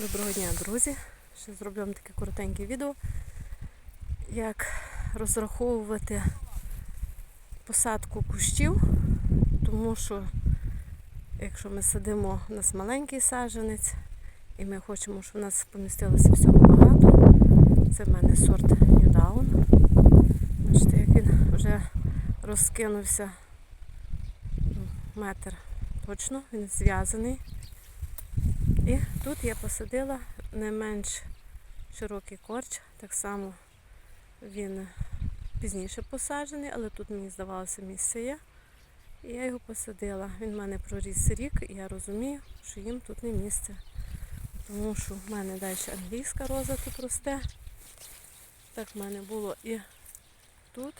Доброго дня, друзі! Ще зроблю таке коротеньке відео, як розраховувати посадку кущів, тому що якщо ми садимо у нас маленький саджанець і ми хочемо, щоб у нас помістилося всього багато, це в мене сорт New Down. Бачите, як він вже розкинувся ну, метр точно, він зв'язаний. І тут я посадила не менш широкий корч, так само він пізніше посаджений, але тут мені здавалося місце є. І я його посадила. Він в мене проріс рік, і я розумію, що їм тут не місце. Тому що в мене далі англійська роза тут росте. Так в мене було і тут.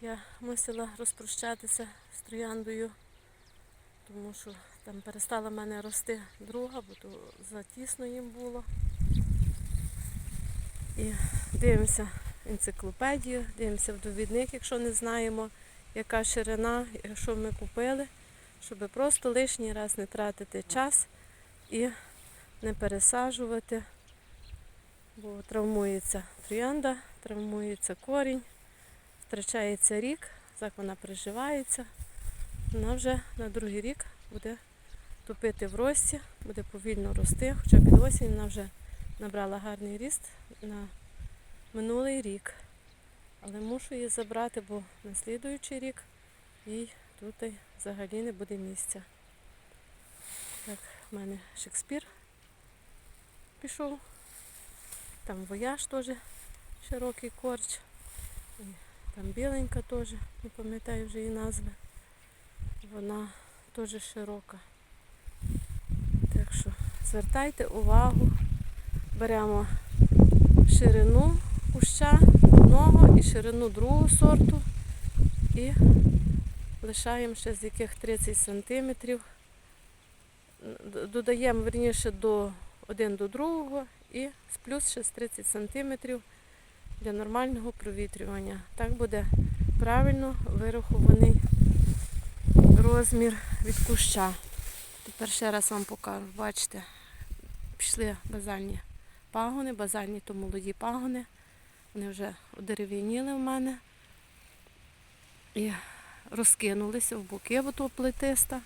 Я мусила розпрощатися з трояндою, тому що там перестала в мене рости друга, бо то затісно їм було. І дивимося енциклопедію, дивимося в довідник, якщо не знаємо, яка ширина, що ми купили, щоб просто лишній раз не тратити час і не пересаджувати, бо травмується троянда, травмується корінь, втрачається рік, так вона приживається. Вона вже на другий рік буде топити в рості, буде повільно рости, хоча під осінь вона вже набрала гарний ріст на минулий рік. Але мушу її забрати, бо на слідуючий рік їй тут взагалі не буде місця. Так, в мене Шекспір пішов. Там вояж теж широкий корч. І там біленька теж, не пам'ятаю вже її назви. Вона теж широка. Звертайте увагу, беремо ширину куща одного і ширину другого сорту і лишаємо ще з яких 30 сантиметрів. Д- Додаємо верніше до один до другого і з плюс ще з 30 сантиметрів для нормального провітрювання. Так буде правильно вирахований розмір від куща. Тепер ще раз вам покажу. Бачите, пішли базальні пагони, базальні то молоді пагони. Вони вже одерев'яніли в мене і розкинулися в боки, бо то плетиста.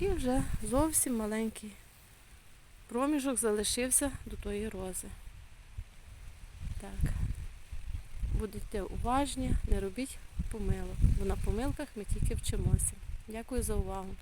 І вже зовсім маленький проміжок залишився до тої рози. Так. Будьте уважні, не робіть помилок, бо на помилках ми тільки вчимося. Дякую за увагу.